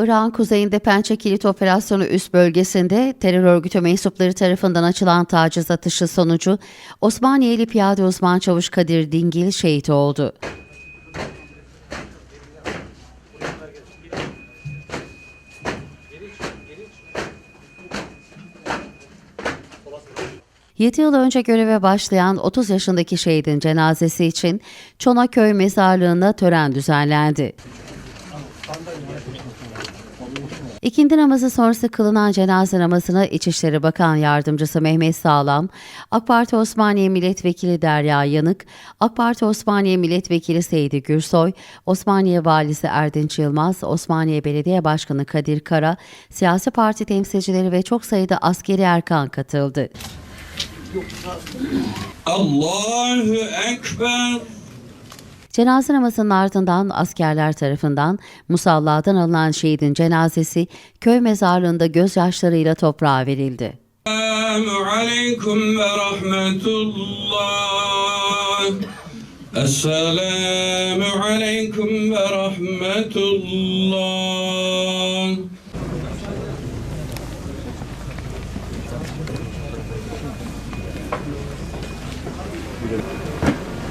Irak'ın kuzeyinde Pençe Kilit Operasyonu üst bölgesinde terör örgütü mensupları tarafından açılan taciz atışı sonucu Osmaniyeli piyade uzman çavuş Kadir Dingil şehit oldu. Yedi yıl önce göreve başlayan 30 yaşındaki şehidin cenazesi için Çonaköy mezarlığında tören düzenlendi. İkindi namazı sonrası kılınan cenaze namazını İçişleri Bakan Yardımcısı Mehmet Sağlam, AK Parti Osmaniye Milletvekili Derya Yanık, AK Parti Osmaniye Milletvekili Seydi Gürsoy, Osmaniye Valisi Erdinç Yılmaz, Osmaniye Belediye Başkanı Kadir Kara, siyasi parti temsilcileri ve çok sayıda askeri erkan katıldı. Allahu Ekber. Cenaze namazının ardından askerler tarafından musalladan alınan şehidin cenazesi köy mezarlığında gözyaşlarıyla toprağa verildi. Aleyküm ve rahmetullah. Esselamu aleyküm ve rahmetullah.